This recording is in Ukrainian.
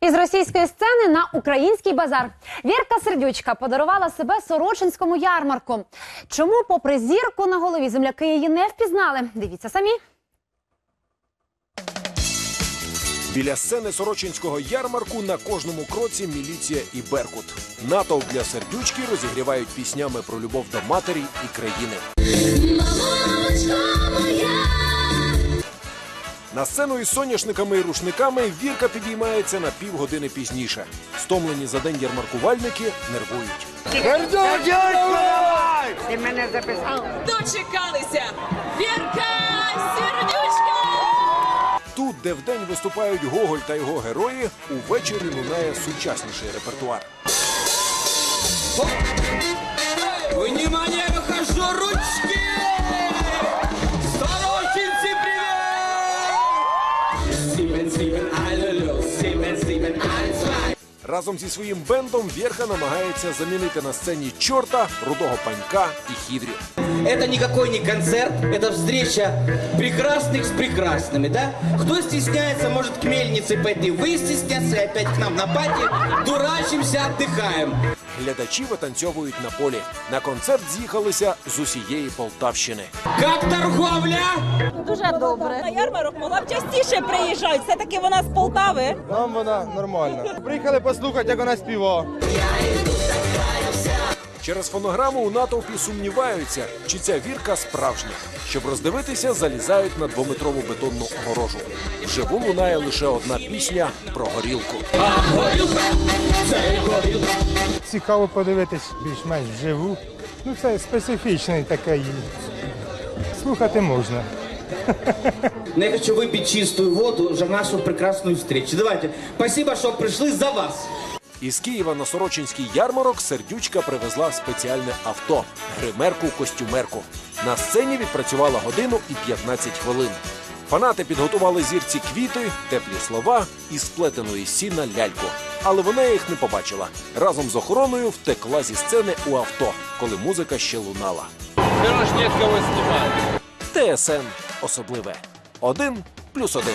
Із російської сцени на український базар Вірка Сердючка подарувала себе сорочинському ярмарку. Чому, попри зірку на голові, земляки її не впізнали? Дивіться самі. Біля сцени Сорочинського ярмарку на кожному кроці міліція і Беркут. Натовп для сердючки розігрівають піснями про любов до матері і країни. На сцену із соняшниками і рушниками Вірка підіймається на півгодини пізніше. Стомлені за день ярмаркувальники нервують. Ти мене записав? Дочекалися! Вірка Сердючка! Тут, де вдень виступають Гоголь та його герої, увечері лунає сучасніший репертуар. Внимание, Разом зі своїм бендом Вєрха намагається замінити на сцені чорта, рудого панька і хідрю. Это никакой не концерт, это встреча прекрасных с прекрасными, да? Кто стесняется, может к мельнице пойти. Вы стесняться опять к нам на пати, дурачимся, отдыхаем. Глядачі витанцьовують на полі. На концерт з'їхалися з усієї Полтавщини. Как торговля? На ярмарок могла б частіше приїжджати. Все-таки вона з Полтави. Нам вона нормальна. Приїхали послухати, як вона співає. Через фонограму у натовпі сумніваються, чи ця вірка справжня. Щоб роздивитися, залізають на двометрову бетонну огорожу. Вживу лунає лише одна пісня про горілку. Цікаво подивитись більш-менш вживу. Ну, це специфічний такий. Слухати можна. Я хочу выпить чистую воду за нашу прекрасную встречу. Давайте, спасибо, что пришли за вас. Із Києва на Сорочинський ярмарок сердючка привезла спеціальне авто гримерку-костюмерку. На сцені відпрацювала годину і 15 хвилин. Фанати підготували зірці квіти, теплі слова і сплетеної сіна ляльку. Але вона їх не побачила. Разом з охороною втекла зі сцени у авто, коли музика ще лунала. ТСН особливе. Один плюс один.